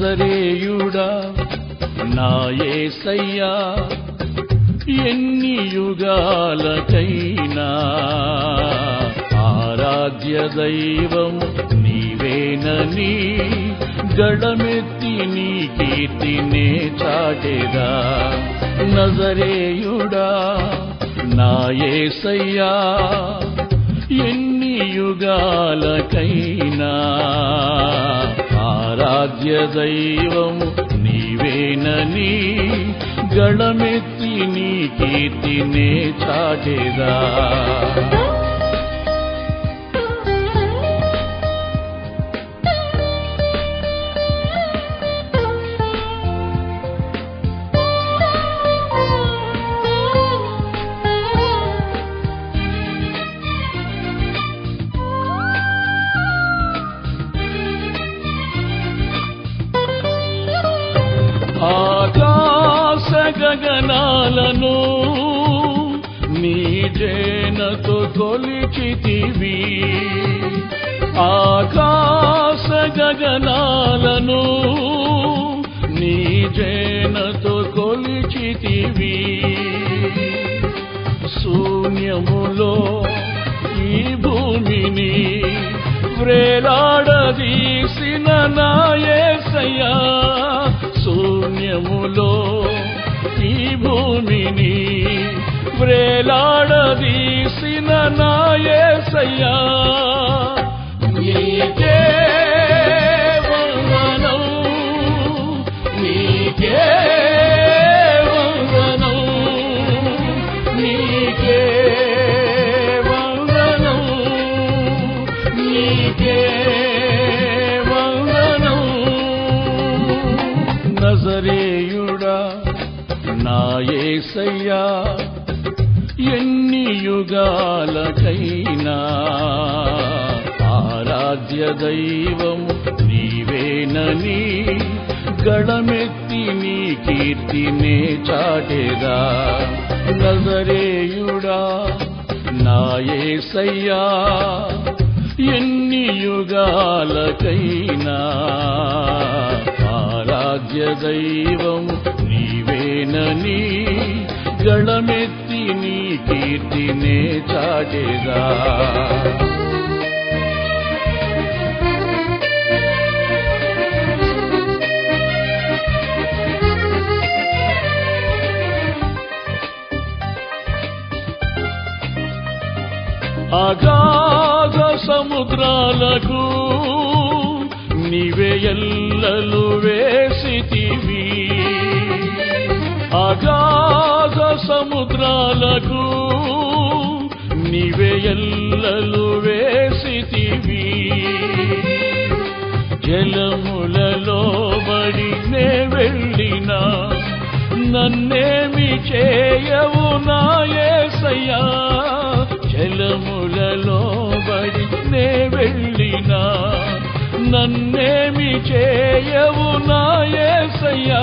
నజరేయుడా నా యేసయ్యా ఎన్ని యుగాలకైనా ఆరాధ్య దైవం నీవేనని గడమెత్తి నీ కీర్తినే చాటెదా. నజరేయుడా నా యేసయ్యా ఎన్ని యుగాలకైనా ఆరాధ్య దైవము నీవేనని గళమెత్తి నీ కీర్తినే చాటేదా. గగనాలను నీ జేనతో కొలిచితివి ఆకాశ గగనాలను నీ జేనతో కొలిచితివి. శూన్యములో ఈ భూమిని వ్రేలాడదీసిన నాయసయ్యా శూన్యములో భూమిని వ్రేలాడదీసిన నాయసయ్యా. నీకే వందనం నీకే వందనం నీకే ఏసయ్యా ఎన్ని యుగాలకైనా ఆరాధ్య దైవం నీవేనని గడమెత్తి నీ కీర్తినే చాటేదా. నజరేయుడా నాయసయ్యా ఎన్ని యుగాలకైనా ఆరాధ్య దైవం నీ నీ గళమెత్తి నీ కీర్తినే చాటేదా. అగాధ సముద్రాలకు ఆకాశ సముద్రాలకు నీవే ఎల్లలు వేసితివి. జలములలో బడినే వెళ్ళినా నన్నేమి చేయవు నాయసయ్యా జలములలో బడినే వెళ్ళినా నన్నేమి చేయవు నాయసయ్యా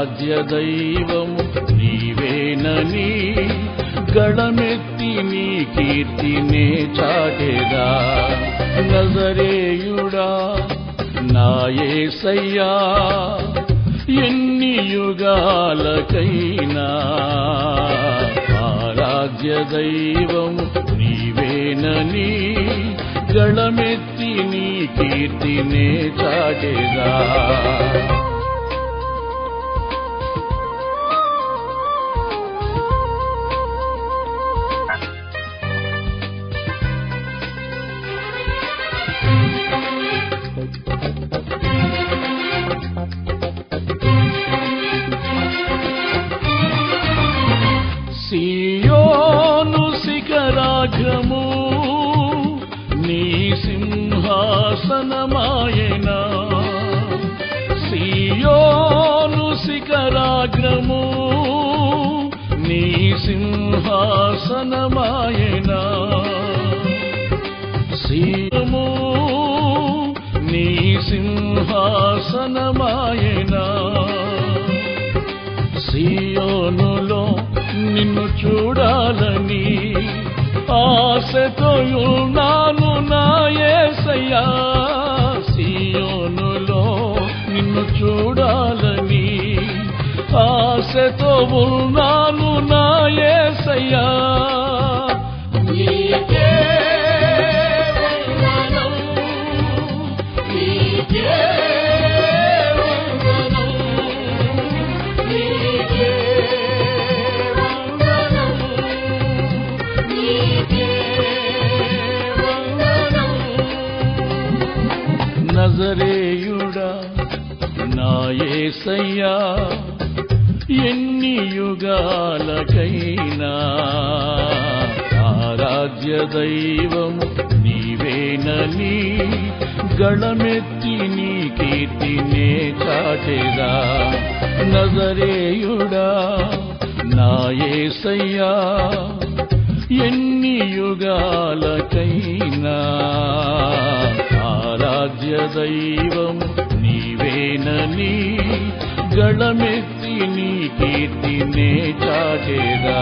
ఆరాధ్య దైవము నీవేనని గళమెత్తి నీ కీర్తినే చాటెదా నజరేయుడా నా యేసయ్యా ఎన్ని యుగాలకైనా ఆరాధ్య దైవం నీవేనని గళమెత్తి నీ కీర్తినే చాటెదా శాసనమాయనా సీయోను శిఖరాగ్రము నీ సింహాసనమాయనా? సీయము నీ సింహాసనమాయనా? సీయోనులో నిన్ను చూడాలని ఆశతో ఉన్నాను నా యేసయ్యా సియోనులో నిన్ను చూడాలని ఆశతో ఉన్నాను నా యేసయ్యా ఏసయ్యా ఎన్ని యుగాలకైనా ఆరాధ్య దైవం నీవేనని గళమెత్తి నీ కీర్తినే చాటెదా. నజరేయుడా నా యేసయ్యా ఎన్ని యుగాలకైనా ఆరాధ్య దైవం నీవేనని గళమెత్తి నీ కీర్తినే చాటేదా